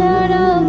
ছাড়া